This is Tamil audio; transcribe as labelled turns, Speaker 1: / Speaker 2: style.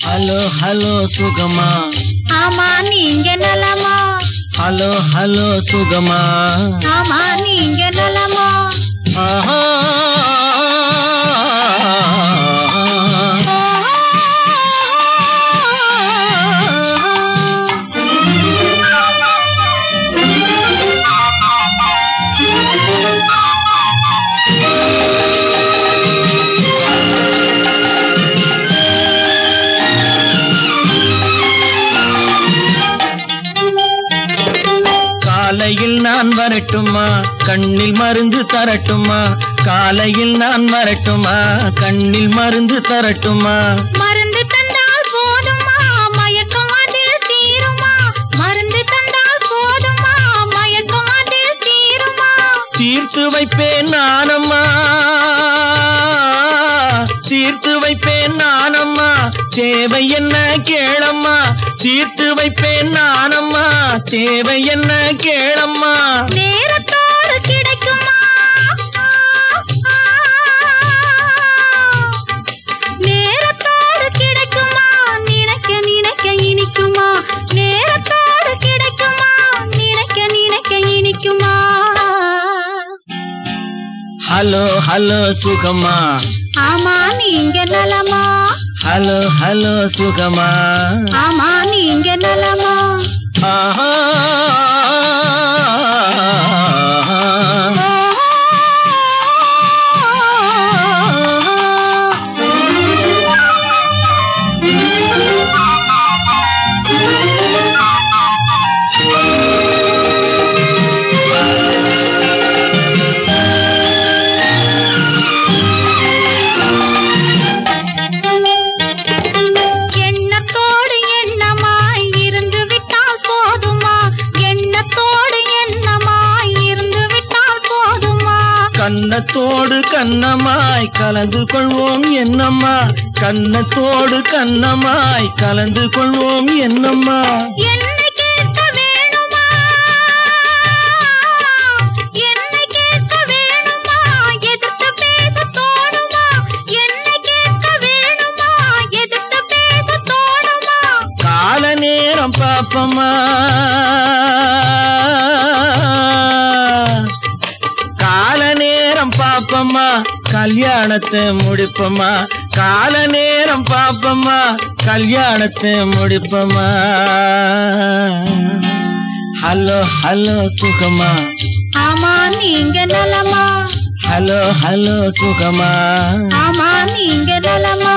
Speaker 1: ஹலோ ஹலோ சுகமா?
Speaker 2: ஆமா நீங்க நலமா?
Speaker 1: ஹலோ ஹலோ சுகமா?
Speaker 2: ஆமா நீங்க நலமா?
Speaker 1: ஆஹா. காலையில் நான் வரட்டுமா? கண்ணில் மருந்து தரட்டுமா? காலையில் நான் வரட்டுமா? கண்ணில் மருந்து தரட்டுமா?
Speaker 2: மருந்து தந்தால் போதுமா? மயக்கம் அதில் தீருமா? மருந்து தந்தால் போதுமா? மயக்கம் அதில் தீருமா?
Speaker 1: தீர்த்து வைப்பேன் நானம்மா. சீர்த்து வைப்பேன் நானம்மா. தேவை என்ன கேளம்மா. சீர்த்து வைப்பேன் நானம்மா. தேவை என்ன கேளம்மா. ஹலோ ஹலோ சுகமா?
Speaker 2: ஆமா நீங்க நலமா?
Speaker 1: ஹலோ ஹலோ சுகமா?
Speaker 2: ஆமா நீங்க நலமா?
Speaker 1: ஆஹா கன்னத்தோடு கன்னமாய் கலந்து கொள்வோம் என்னம்மா. கன்னத்தோடு கன்னமாய் கலந்து கொள்வோம் என்னம்மா.
Speaker 2: என்னை
Speaker 1: பாப்பம்மா கல்யாணத்தை முடிப்பம்மா. கால நேரம் பாப்பம்மா கல்யாணத்தை முடிப்பம்மா. ஹலோ ஹலோ சுகமா
Speaker 2: ஆமா நீங்க நலமா?
Speaker 1: ஹலோ ஹலோ சுகமா
Speaker 2: ஆமா நீங்க நலமா?